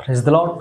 Press the lord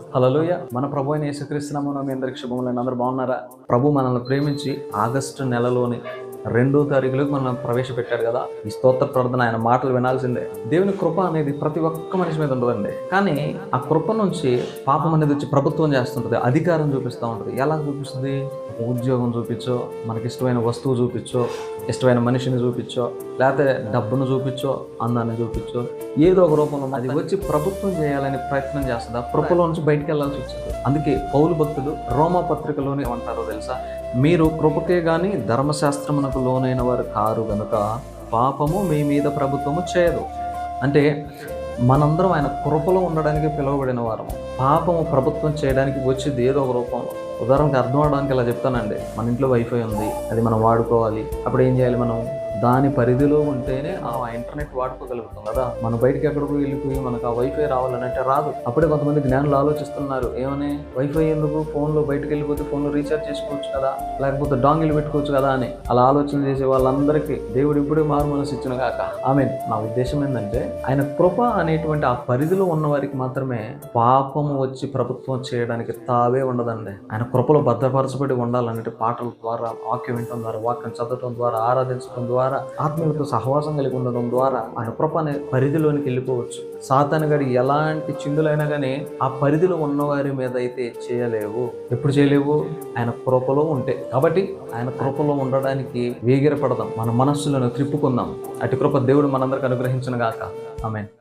మన ప్రభు అయిన యేసుక్రీస్తునామమున మీ అందరికి శుభములైన అందరూ బాగున్నారా? ప్రభు మనల్ని ప్రేమించి ఆగస్టు నెలలోని రెండో తారీఖులకు మనం ప్రవేశపెట్టాడు కదా. ఈ స్తోత్ర ప్రార్థన ఆయన మాటలు వినాల్సిందే. దేవుని కృప అనేది ప్రతి ఒక్క మనిషి మీద ఉండదండి కానీ ఆ కృప నుంచి పాపం అనేది వచ్చి ప్రభుత్వం చేస్తుంటుంది. అధికారం చూపిస్తూ ఉంటుంది. ఎలా చూపిస్తుంది? ఉద్యోగం చూపించో మనకి ఇష్టమైన వస్తువు చూపించో ఇష్టమైన మనిషిని చూపించో లేకపోతే డబ్బును చూపించో అందాన్ని చూపించో ఏదో ఒక రూపంలో అది వచ్చి ప్రభుత్వం చేయాలని ప్రయత్నం చేస్తుందా? కృపలో నుంచి బయటకు వెళ్ళాల్సి వచ్చింది. అందుకే పౌలు భక్తులు రోమా పత్రికలోనే ఏమంటారో తెలుసా? మీరు కృపకే కానీ ధర్మశాస్త్రమును ధర్మశాస్త్రమునకు లోనైన వారు కారు గనుక పాపము మీ మీద ప్రభుత్వము చేయదు. అంటే మనందరం ఆయన కృపలో ఉండడానికి పిలువబడిన వారము. పాపము ప్రభుత్వం చేయడానికి వచ్చేది ఏదో ఒక రూపంలో. ఉదాహరణకి అర్థం అవడానికి ఇలా చెప్తానండి. మన ఇంట్లో వైఫై ఉంది అది మనం వాడుకోవాలి. అప్పుడు ఏం చేయాలి మనం? దాని పరిధిలో ఉంటేనే ఆ ఇంటర్నెట్ వాడుకోగలుగుతాం కదా. మనం బయటకి ఎక్కడికి వెళ్ళిపోయి మనకు ఆ వైఫై రావాలనంటే రాదు. అప్పుడే కొంతమంది జ్ఞానులు ఆలోచిస్తున్నారు ఏమని వైఫై ఎందుకు? ఫోన్లో బయటకు వెళ్ళిపోతే ఫోన్లో రీఛార్జ్ చేసుకోవచ్చు కదా లేకపోతే డాంగిల్ పెట్టుకోవచ్చు కదా అని. అలా ఆలోచన చేసే వాళ్ళందరికీ దేవుడు ఇప్పుడే మారు మనసు ఇచ్చిన కాక ఆమె నా ఉద్దేశం ఏంటంటే ఆయన కృప అనేటువంటి ఆ పరిధిలో ఉన్న వారికి మాత్రమే పాపము వచ్చి ప్రభుత్వం చేయడానికి తావే ఉండదండి. ఆయన కృపలో భద్రపరచబడి ఉండాలన్నట్టు పాటల ద్వారా వాక్యం వినటం ద్వారా వాక్యం చదవటం ద్వారా ఆరాధించడం ద్వారా ఆత్మీయులతో సహవాసం కలిగి ఉండడం ద్వారా ఆయన అనే పరిధిలోనికి వెళ్ళిపోవచ్చు. సాతాను గడి ఎలాంటి చిందులైనా కానీ ఆ పరిధిలో ఉన్నవారి మీద అయితే చేయలేవు. ఎప్పుడు చేయలేవు? ఆయన కృపలో ఉంటే. కాబట్టి ఆయన కృపలో ఉండడానికి వేగిరపడదాం. మన మనస్సులను త్రిప్పుకుందాం. అటు కృప దేవుడు మనందరికి అనుగ్రహించిన గాక. ఆమె